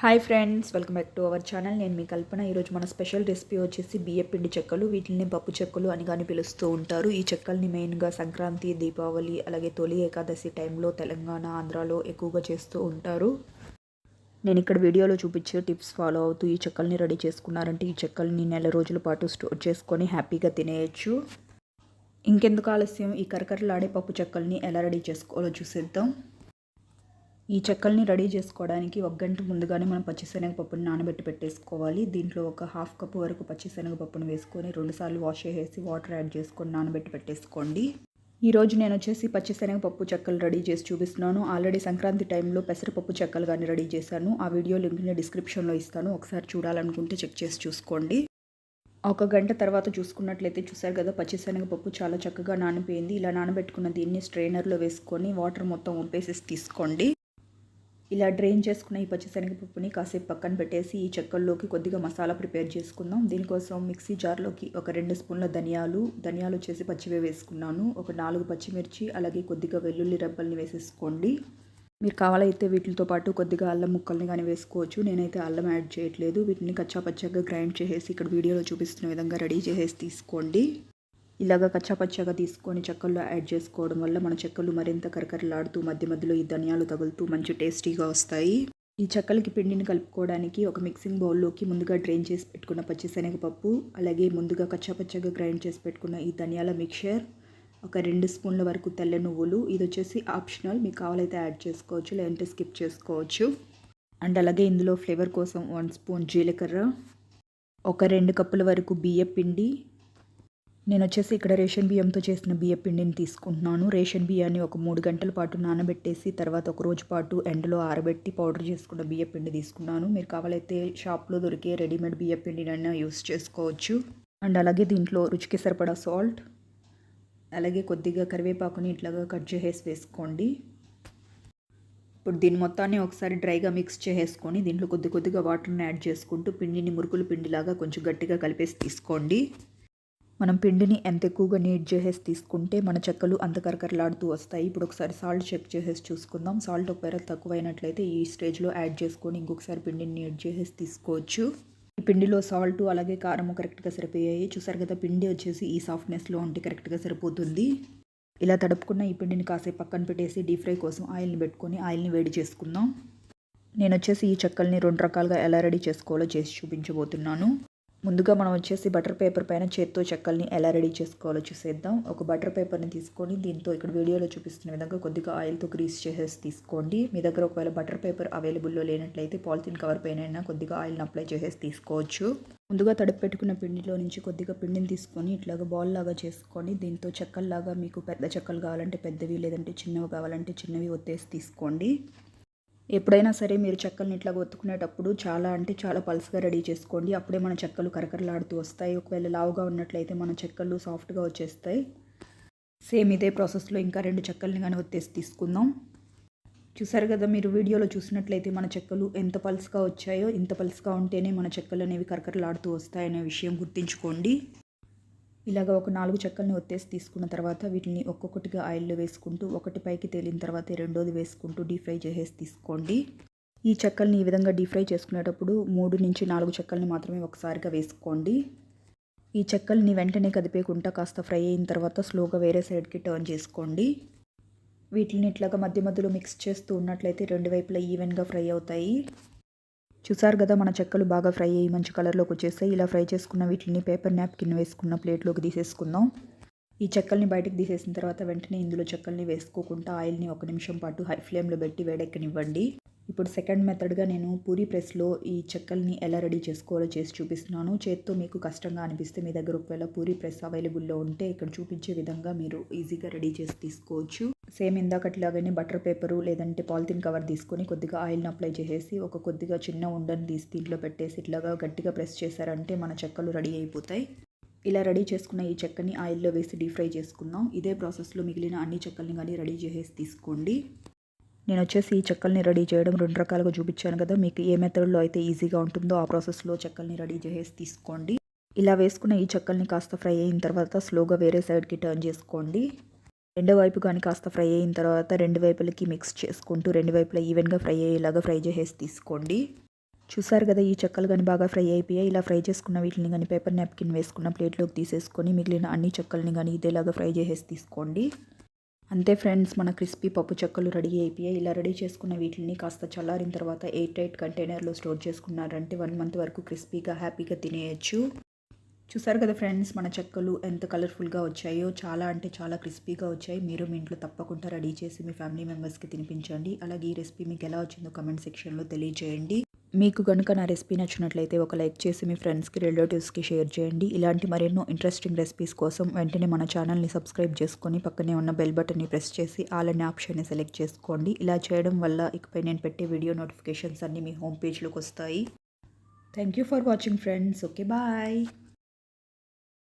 Hi friends welcome back to our channel. నేను మీ కల్పన. ఈరోజు మన స్పెషల్ రెసిపీ వచ్చేసి బియ్యం పిండి చెక్కలు. వీటిని పప్పు చెక్కలు అని కానీ పిలుస్తూ ఉంటారు. ఈ చెక్కల్ని మెయిన్గా సంక్రాంతి దీపావళి అలాగే తొలి ఏకాదశి టైంలో తెలంగాణ ఆంధ్రాలో ఎక్కువగా చేస్తూ ఉంటారు. నేను ఇక్కడ వీడియోలో చూపించే టిప్స్ ఫాలో అవుతూ ఈ చెక్కల్ని రెడీ చేసుకున్నారంటే ఈ చెక్కల్ని నెల రోజుల పాటు స్టోర్ చేసుకొని హ్యాపీగా తినేయచ్చు. ఇంకెందుకు ఆలస్యం? ఈ కరకరలాడే పప్పు చెక్కల్ని ఎలా రెడీ చేసుకోవాలో చూసేద్దాం. ఈ చెక్కల్ని రెడీ చేసుకోవడానికి ఒక గంట ముందుగానే మనం పచ్చిశనగపప్పుని నానబెట్టి పెట్టేసుకోవాలి. దీంట్లో ఒక హాఫ్ కప్ వరకు పచ్చిశనగపప్పును వేసుకొని రెండుసార్లు వాష్ చేసేసి వాటర్ యాడ్ చేసుకొని నానబెట్టి పెట్టేసుకోండి. ఈరోజు నేను వచ్చేసి పచ్చిశనగపప్పు చెక్కలు రెడీ చేసి చూపిస్తున్నాను. ఆల్రెడీ సంక్రాంతి టైంలో పెసరపప్పు చెక్కలు కానీ రెడీ చేశాను. ఆ వీడియో లింక్ని డిస్క్రిప్షన్లో ఇస్తాను. ఒకసారి చూడాలనుకుంటే చెక్ చేసి చూసుకోండి. ఒక గంట తర్వాత చూసుకున్నట్లయితే చూసారు కదా పచ్చిశనగపప్పు చాలా చక్కగా నానిపోయింది. ఇలా నానబెట్టుకున్న దీన్ని స్ట్రైనర్లో వేసుకొని వాటర్ మొత్తం వంపేసి తీసుకోండి. ఇలా డ్రైన్ చేసుకున్న ఈ పచ్చిశనగపప్పుని కాసేపు పక్కన పెట్టేసి ఈ చెక్కల్లోకి కొద్దిగా మసాలా ప్రిపేర్ చేసుకుందాం. దీనికోసం మిక్సీ జార్లోకి ఒక రెండు స్పూన్ల ధనియాలు ధనియాలు వచ్చేసి పచ్చివే వేసుకున్నాను. ఒక నాలుగు పచ్చిమిర్చి అలాగే కొద్దిగా వెల్లుల్లి రెబ్బల్ని వేసేసుకోండి. మీరు కావాలైతే వీటితో పాటు కొద్దిగా అల్లం ముక్కల్ని కానీ వేసుకోవచ్చు. నేనైతే అల్లం యాడ్ చేయట్లేదు. వీటిని కచ్చా పచ్చగా గ్రైండ్ చేసేసి ఇక్కడ వీడియోలో చూపిస్తున్న విధంగా రెడీ చేసేసి తీసుకోండి. ఇలాగ కచ్చాపచ్చాగా తీసుకొని చెక్కల్లో యాడ్ చేసుకోవడం వల్ల మన చెక్కలు మరింత కరకరలాడుతూ మధ్య మధ్యలో ఈ ధనియాలు తగులుతూ మంచి టేస్టీగా వస్తాయి. ఈ చెక్కలకి పిండిని కలుపుకోవడానికి ఒక మిక్సింగ్ బౌల్లోకి ముందుగా డ్రైన్ చేసి పెట్టుకున్న పచ్చిశనగపప్పు అలాగే ముందుగా కచ్చాపచ్చగా గ్రైండ్ చేసి పెట్టుకున్న ఈ ధనియాల మిక్చర్ ఒక రెండు స్పూన్ల వరకు తెల్ల నువ్వులు ఇది వచ్చేసి ఆప్షనల్ మీకు కావాలైతే యాడ్ చేసుకోవచ్చు లేదంటే స్కిప్ చేసుకోవచ్చు. అండ్ అలాగే ఇందులో ఫ్లేవర్ కోసం వన్ స్పూన్ జీలకర్ర ఒక రెండు కప్పుల వరకు బియ్య పిండి నేను వచ్చేసి ఇక్కడ రేషన్ బియ్యంతో చేసిన బియ్య పిండిని తీసుకుంటున్నాను. రేషన్ బియ్యాన్ని ఒక మూడు గంటల పాటు నానబెట్టేసి తర్వాత ఒక రోజు పాటు ఎండలో ఆరబెట్టి పౌడర్ చేసుకున్న బియ్య పిండి తీసుకున్నాను. మీరు కావాలైతే షాప్లో దొరికే రెడీమేడ్ బియ్య పిండినైనా యూస్ చేసుకోవచ్చు. అండ్ అలాగే దీంట్లో రుచికి సరిపడా సాల్ట్ అలాగే కొద్దిగా కరివేపాకుని ఇట్లాగా కట్ చేసేసి వేసుకోండి. ఇప్పుడు దీని మొత్తాన్ని ఒకసారి డ్రైగా మిక్స్ చేసేసుకొని దీంట్లో కొద్ది కొద్దిగా వాటర్ని యాడ్ చేసుకుంటూ పిండిని మురుకులు పిండిలాగా కొంచెం గట్టిగా కలిపేసి తీసుకోండి. మనం పిండిని ఎంత ఎక్కువగా నీట్ చేసేసి తీసుకుంటే మన చెక్కలు అంత కరకరలాడుతూ వస్తాయి. ఇప్పుడు ఒకసారి సాల్ట్ చెక్ చేసేసి చూసుకుందాం. సాల్ట్ ఒకవేళ తక్కువైనట్లయితే ఈ స్టేజ్లో యాడ్ చేసుకొని ఇంకొకసారి పిండిని నీట్ చేసేసి తీసుకోవచ్చు. ఈ పిండిలో సాల్ట్ అలాగే కారం కరెక్ట్గా సరిపోయాయి. చూసారు కదా పిండి వచ్చేసి ఈ సాఫ్ట్నెస్లో ఉంటే కరెక్ట్గా సరిపోతుంది. ఇలా తడుపుకున్న ఈ పిండిని కాసేపు పక్కన పెట్టేసి డీప్ ఫ్రై కోసం ఆయిల్ని పెట్టుకొని ఆయిల్ని వేడి చేసుకుందాం. నేను వచ్చేసి ఈ చెక్కల్ని రెండు రకాలుగా ఎలా రెడీ చేసుకోవాలో చేసి చూపించబోతున్నాను. ముందుగా మనం వచ్చేసి బటర్ పేపర్ పైన చేత్తో చెక్కల్ని ఎలా రెడీ చేసుకోవాలో చూసేద్దాం. ఒక బటర్ పేపర్ని తీసుకొని దీంతో ఇక్కడ వీడియోలో చూపిస్తున్న విధంగా కొద్దిగా ఆయిల్తో గ్రీస్ చేసేసి తీసుకోండి. మీ దగ్గర ఒకవేళ బటర్ పేపర్ అవైలబుల్లో లేనట్లయితే పాలిథిన్ కవర్ పైన కొద్దిగా ఆయిల్ని అప్లై చేసేసి తీసుకోవచ్చు. ముందుగా తడిపి పెట్టుకున్న పిండిలో నుంచి కొద్దిగా పిండిని తీసుకొని ఇట్లాగా బాల్ లాగా చేసుకొని దీంతో చెక్కల్లాగా మీకు పెద్ద చెక్కలు కావాలంటే పెద్దవి లేదంటే చిన్నవి కావాలంటే చిన్నవి ఒత్తేసి తీసుకోండి. ఎప్పుడైనా సరే మీరు చెక్కల్ని ఇట్లా ఒత్తుకునేటప్పుడు చాలా అంటే చాలా పల్స్గా రెడీ చేసుకోండి. అప్పుడే మన చెక్కలు కరకరలాడుతూ వస్తాయి. ఒకవేళ లావుగా ఉన్నట్లయితే మన చెక్కలు సాఫ్ట్గా వచ్చేస్తాయి. సేమ్ ఇదే ప్రాసెస్లో ఇంకా రెండు చెక్కల్ని కానీ ఒత్తేసి తీసుకుందాం. చూసారు కదా మీరు వీడియోలో చూసినట్లయితే మన చెక్కలు ఎంత పల్స్గా వచ్చాయో ఇంత పల్స్గా ఉంటేనే మన చెక్కలు అనేవి కరకరలాడుతూ వస్తాయనే విషయం గుర్తుంచుకోండి. ఇలాగ ఒక నాలుగు చెక్కల్ని ఒత్తేసి తీసుకున్న తర్వాత వీటిని ఒక్కొక్కటిగా ఆయిల్లో వేసుకుంటూ ఒకటి పైకి తేలిన తర్వాత రెండోది వేసుకుంటూ డీప్ ఫ్రై చేసేసి తీసుకోండి. ఈ చెక్కల్ని ఈ విధంగా డీప్ ఫ్రై చేసుకునేటప్పుడు మూడు నుంచి నాలుగు చెక్కల్ని మాత్రమే ఒకసారిగా వేసుకోండి. ఈ చెక్కల్ని వెంటనే కదిపేకుండా కాస్త ఫ్రై అయిన తర్వాత స్లోగా వేరే సైడ్కి టర్న్ చేసుకోండి. వీటిని ఇట్లాగా మధ్య మధ్యలో మిక్స్ చేస్తూ ఉన్నట్లయితే రెండు వైపులా ఈవెన్గా ఫ్రై అవుతాయి. చూసారు కదా మన చెక్కలు బాగా ఫ్రై అయ్యి మంచి కలర్లోకి వచ్చేస్తాయి. ఇలా ఫ్రై చేసుకున్న వీటిని పేపర్ కింద వేసుకున్న ప్లేట్లోకి తీసేసుకుందాం. ఈ చెక్కల్ని బయటకు తీసేసిన తర్వాత వెంటనే ఇందులో చెక్కల్ని వేసుకోకుండా ఆయిల్ని ఒక నిమిషం పాటు హై ఫ్లేమ్లో పెట్టి వేడెక్కనివ్వండి. ఇప్పుడు సెకండ్ మెథడ్గా నేను పూరి ప్రెస్లో ఈ చెక్కల్ని ఎలా రెడీ చేసుకోవాలో చేసి చూపిస్తున్నాను. చేత్తో మీకు కష్టంగా అనిపిస్తే మీ దగ్గర ఒకవేళ పూరి ప్రెస్ అవైలబుల్లో ఉంటే ఇక్కడ చూపించే విధంగా మీరు ఈజీగా రెడీ చేసి తీసుకోవచ్చు. సేమ్ ఇందాకట్లాగానే బటర్ పేపరు లేదంటే పాలిథిన్ కవర్ తీసుకొని కొద్దిగా ఆయిల్ని అప్లై చేసేసి ఒక కొద్దిగా చిన్న ఉండని తీసి దీంట్లో పెట్టేసి ఇట్లాగా గట్టిగా ప్రెస్ చేశారంటే మన చెక్కలు రెడీ అయిపోతాయి. ఇలా రెడీ చేసుకున్న ఈ చెక్కని ఆయిల్లో వేసి డీప్ ఫ్రై చేసుకుందాం. ఇదే ప్రాసెస్లో మిగిలిన అన్ని చెక్కల్ని కానీ రెడీ చేసేసి తీసుకోండి. నేను వచ్చేసి ఈ చెక్కల్ని రెడీ చేయడం రెండు రకాలుగా చూపించాను కదా మీకు ఏ మెథడ్లో అయితే ఈజీగా ఉంటుందో ఆ ప్రాసెస్లో చెక్కల్ని రెడీ చేసేసి తీసుకోండి. ఇలా వేసుకున్న ఈ చెక్కల్ని కాస్త ఫ్రై అయిన తర్వాత స్లోగా వేరే సైడ్కి టర్న్ చేసుకోండి. రెండో వైపు కానీ కాస్త ఫ్రై అయిన తర్వాత రెండు వైపులకి మిక్స్ చేసుకుంటూ రెండు వైపులా ఈవెన్గా ఫ్రై అయ్యేలాగా ఫ్రై చేసేసి తీసుకోండి. చూసారు కదా ఈ చెక్కలు కానీ బాగా ఫ్రై అయిపోయాయి ఇలా ఫ్రై చేసుకున్న వీటిని కానీ పేపర్ నాప్కిన్ వేసుకున్న ప్లేట్లోకి తీసేసుకొని మిగిలిన అన్ని చెక్కల్ని కానీ ఇదేలాగా ఫ్రై చేసేసి తీసుకోండి. అంతే ఫ్రెండ్స్ మన క్రిస్పీ పప్పు చెక్కలు రెడీ అయిపోయాయి ఇలా రెడీ చేసుకున్న వీటిని కాస్త చల్లారిన తర్వాత ఎయిట్ ఎయిట్ కంటైనర్లో స్టోర్ చేసుకున్నారంటే వన్ మంత్ వరకు క్రిస్పీగా హ్యాపీగా తినేయచ్చు. చూసారు కదా ఫ్రెండ్స్ మన చెక్కలు ఎంత కలర్ఫుల్గా వచ్చాయో చాలా అంటే చాలా క్రిస్పీగా వచ్చాయి. మీరు మీ ఇంట్లో తప్పకుండా రెడీ చేసి మీ ఫ్యామిలీ మెంబర్స్కి తినిపించండి. అలాగే ఈ రెసిపీ మీకు ఎలా వచ్చిందో కమెంట్ సెక్షన్లో తెలియజేయండి. మీకు కనుక నా రెసిపీ నచ్చినట్లయితే ఒక లైక్ చేసి మీ ఫ్రెండ్స్కి రిలేటివ్స్కి షేర్ చేయండి. ఇలాంటి మరెన్నో ఇంట్రెస్టింగ్ రెసిపీస్ కోసం వెంటనే మన ఛానల్ని సబ్స్క్రైబ్ చేసుకొని పక్కనే ఉన్న బెల్ బటన్ని ప్రెస్ చేసి ఆల్ అనే ఆప్షన్ని సెలెక్ట్ చేసుకోండి. ఇలా చేయడం వల్ల ఇకపై నేను పెట్టే వీడియో నోటిఫికేషన్స్ అన్నీ మీ హోమ్ పేజ్లోకి వస్తాయి. Thank you for watching friends. Okay bye.